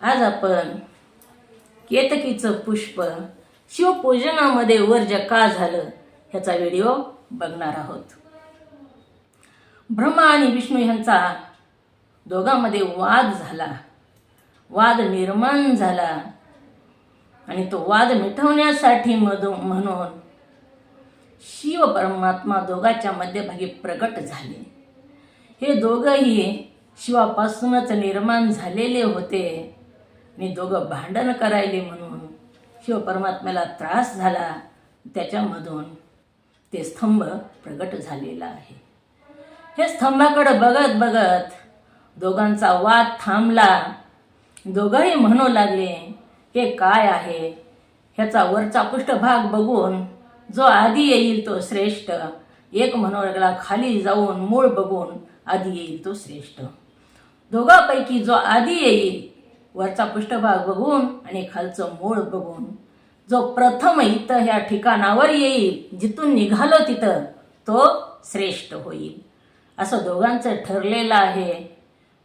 आज आपण केतकीचं पुष्प शिवपूजनामध्ये वर्ज का झालं ह्याचा व्हिडिओ बघणार आहोत. ब्रह्मा आणि विष्णू ह्यांचा दोघांमध्ये वाद झाला. वाद निर्माण झाला. आणि तो वाद मिटवण्यासाठी मधू म्हणून शिव परमात्मा दोघांच्या मध्यभागी प्रगट झाले. हे दोघंही शिवापासूनच निर्माण झालेले होते. मी दोघं भांडणं करायले म्हणून. शिव परमात्म्याला त्रास झाला. त्याच्यामधून ते स्तंभ प्रगट झालेला आहे. हे स्तंभाकडं बघत बघत दोघांचा वाद थांबला. दोघंही म्हणू लागले हे काय आहे? ह्याचा वरचा पृष्ठभाग बघून जो आधी येईल तो श्रेष्ठ. एक म्हणू लागला खाली जाऊन मूळ बघून आधी येईल तो श्रेष्ठ. दोघांपैकी जो आधी येईल वरचा पृष्ठभाग बघून आणि खालचं मूळ बघून. जो प्रथम इथं ह्या ठिकाणावर येईल जिथून निघालो तिथं तो श्रेष्ठ होईल. असं दोघांचं ठरलेलं आहे.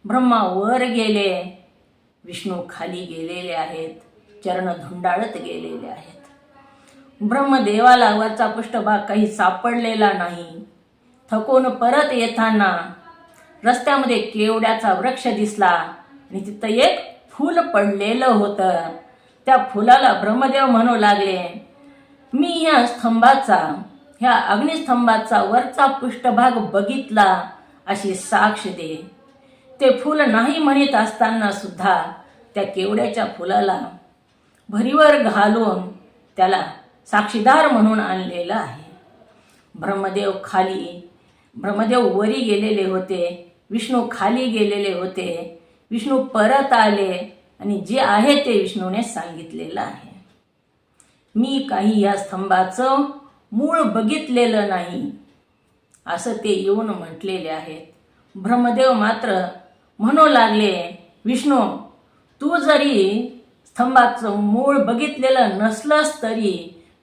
ब्रह्मा वर गेले विष्णू खाली गेलेले आहेत चरण धुंडाळत गेलेले आहेत. ब्रह्मदेवाला वरचा पृष्ठभाग काही सापडलेला नाही. थकून परत येताना रस्त्यामध्ये केवड्याचा वृक्ष दिसला आणि तिथं एक फूल पडलेलं होतं. त्या फुलाला ब्रह्मदेव म्हणू लागले मी या स्तंभाचा ह्या अग्निस्तंभाचा वरचा पृष्ठभाग बघितला अशी साक्ष दे. ते फूल नाही म्हणत असताना सुद्धा त्या केवड्याच्या फुलाला भरीवर घालून त्याला साक्षीदार म्हणून आणलेलं आहे. ब्रह्मदेव खाली ब्रह्मदेव वरी गेलेले होते विष्णू खाली गेलेले होते विष्णू परत आले आणि जे आहे ते विष्णूने सांगितलेलं आहे. मी काही या स्तंभाचं मूळ बघितलेलं नाही असं ते येऊन म्हटलेले आहेत. ब्रह्मदेव मात्र म्हणू लागले विष्णू तू जरी स्तंभाचं मूळ बघितलेलं नसलंस तरी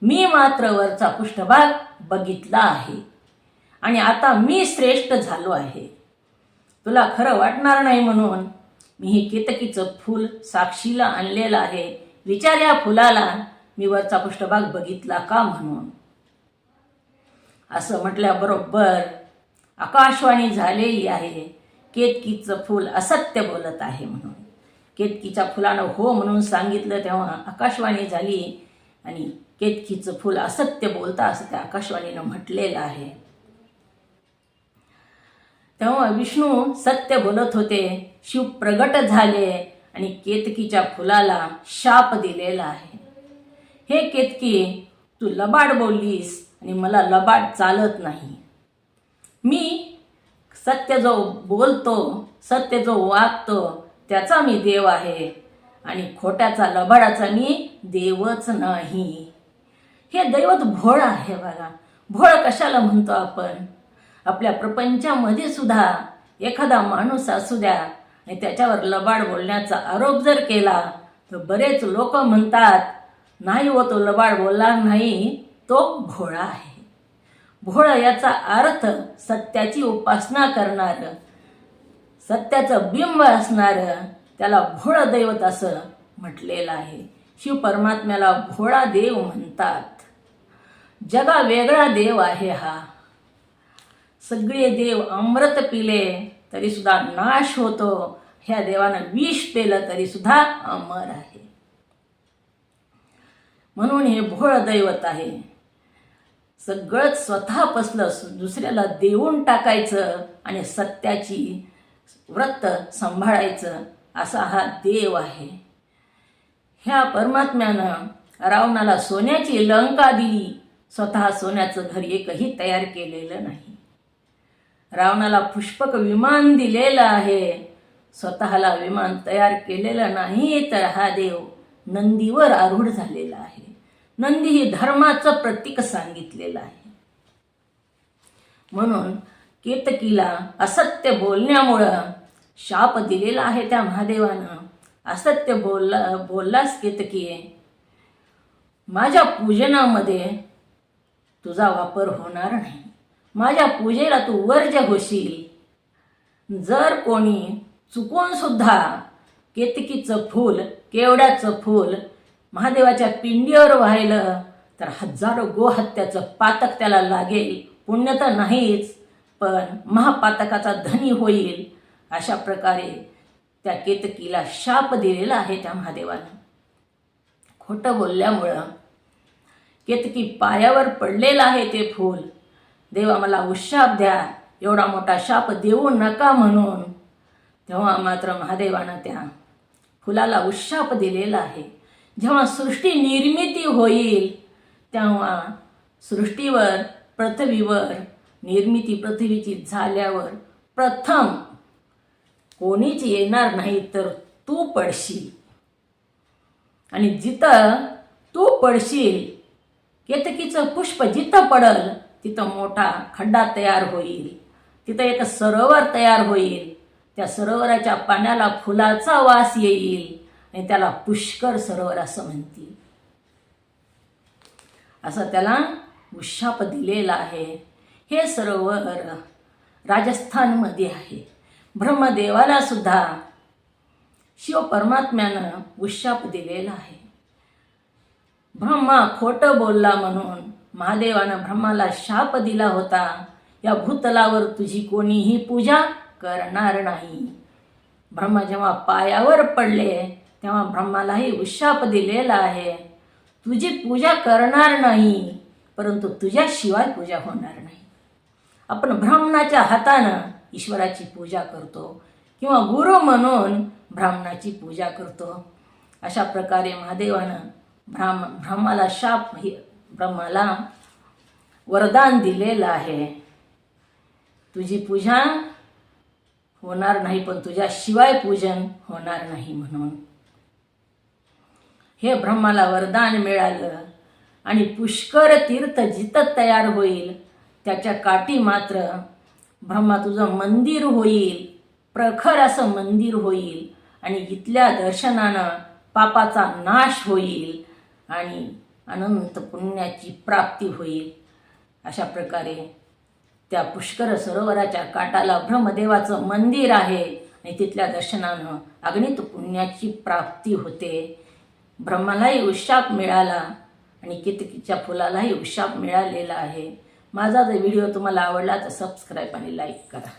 मी मात्र वरचा पृष्ठभाग बघितला आहे आणि आता मी श्रेष्ठ झालो आहे. तुला खरं वाटणार नाही म्हणून मी हे केतकीचं फूल साक्षीला आणलेलं आहे. विचार या फुलाला. मी वरचा पृष्ठभाग बघितला का म्हणून? असं म्हटल्याबरोबर आकाशवाणी झालेली आहे. केतकीचं फूल असत्य बोलत आहे म्हणून. केतकीच्या फुलानं हो म्हणून सांगितलं तेव्हा आकाशवाणी झाली आणि केतकीचं फूल असत्य बोलता असं त्या आकाशवाणीनं म्हटलेलं आहे. तेव्हा विष्णू सत्य बोलत होते. शिव प्रगट झाले आणि केतकीच्या फुलाला शाप दिलेला आहे. हे केतकी तू लबाड बोललीस आणि मला लबाड चालत नाही. मी सत्य जो बोलतो सत्य जो वागतो त्याचा मी देव आहे आणि खोट्याचा लबाडाचा मी देवच नाही. हे दैवत भोळ आहे बघा. भोळ कशाला म्हणतो आपण? आपल्या प्रपंचामध्ये सुद्धा एखादा माणूस असू द्या आणि त्याच्यावर लबाड बोलण्याचा आरोप जर केला तर बरेच लोक म्हणतात नाही व तो लबाड बोलला नाही तो भोळा आहे. भोळा याचा अर्थ सत्याची उपासना करणार सत्याचं बिंब असणार त्याला भोळ दैवत असं म्हटलेलं आहे. शिव परमात्म्याला भोळा देव म्हणतात. जगा वेगळा देव आहे हा. सगळे देव अमृत पिले तरी सुद्धा नाश होतो. ह्या देवानं विष पेलं तरी सुद्धा अमर आहे. म्हणून हे भोळ दैवत आहे. सगळंच स्वतःपासलं दुसऱ्याला देऊन टाकायचं आणि सत्याची व्रत सांभाळायचं असा हा देव आहे. ह्या परमात्म्यानं रावणाला सोन्याची लंका दिली. स्वतः सोन्याचं घर एकही तयार केलेलं नाही. रावणाला पुष्पक विमान दिलेलं आहे. स्वतःला विमान तयार केलेलं नाही तर हा देव नंदीवर आरूढ झालेला आहे. नंदी ही धर्माचं प्रतीक सांगितलेलं आहे. म्हणून केतकीला असत्य बोलण्यामुळं शाप दिलेला आहे त्या महादेवानं. असत्य बोलला बोललास केतकी माझ्या पूजनामध्ये तुझा वापर होणार नाही. माझ्या पूजेला तू वर्ज होशील. जर कोणी चुकून सुद्धा केतकीचं फूल केवड्याचं फूल महादेवाच्या पिंडीवर वाहिलं तर हजारो गोहत्याचं पातक त्याला लागेल. पुण्य तर नाहीच पण महापातकाचा धनी होईल. अशा प्रकारे त्या केतकीला शाप दिलेला आहे त्या महादेवानं. खोटं बोलल्यामुळं केतकी पायावर पडलेलं आहे ते फूल. देवा मला उशाप द्या. एवढा मोठा शाप देऊ नका म्हणून. तेव्हा मात्र महादेवानं त्या फुलाला उशाप दिलेला आहे. जेव्हा सृष्टी निर्मिती होईल तेव्हा सृष्टीवर पृथ्वीवर निर्मिती पृथ्वीची झाल्यावर प्रथम कोणीच येणार नाही तर तू पडशील. आणि जिथं तू पडशील केतकीचं पुष्प जिथं पडल तिथं मोठा खड्डा तयार होईल. तिथं एक सरोवर तयार होईल. त्या सरोवराच्या पाण्याला फुलाचा वास येईल. आणि त्याला पुष्कर सरोवर असं म्हणतील. असं त्याला उशाप दिलेला आहे. हे सरोवर राजस्थानमध्ये आहे. ब्रह्मदेवाला सुद्धा शिव परमात्म्यानं उशाप दिलेला आहे. ब्रह्मा खोटं बोलला म्हणून महादेवानं ब्रह्माला शाप दिला होता. या भूतलावर तुझी कोणीही पूजा करणार नाही. ब्रह्मा जेव्हा पायावर पडले तेव्हा ब्रह्मालाही उशाप दिलेला आहे. तुझी पूजा करणार नाही परंतु तुझ्याशिवाय पूजा होणार नाही. आपण ब्राह्मणाच्या हातानं ईश्वराची पूजा करतो किंवा गुरु म्हणून ब्राह्मणाची पूजा करतो. अशा प्रकारे महादेवानं ब्राह्म ब्रह्माला शाप हे ब्रह्माला वरदान दिलेलं आहे. तुझी पूजा होणार नाही पण तुझ्याशिवाय पूजन होणार नाही म्हणून. हे ब्रह्माला वरदान मिळालं आणि पुष्कर तीर्थ जितत तयार होईल त्याच्या काठी मात्र ब्रह्मा तुझं मंदिर होईल प्रखर असं मंदिर होईल आणि इथल्या दर्शनानं पापाचा नाश होईल आणि अनंत पुण्याची प्राप्ती होईल. अशा प्रकारे त्या पुष्कर सरोवराच्या काठाला ब्रह्मदेवाचं मंदिर आहे आणि तिथल्या दर्शनानं अगणित पुण्याची प्राप्ती होते. ब्रह्मालाही उशाप मिळाला आणि कितकीच्या फुलालाही उशाप मिळालेला आहे. माझा जर व्हिडिओ तुम्हाला आवडला तर सबस्क्राईब आणि लाईक करा.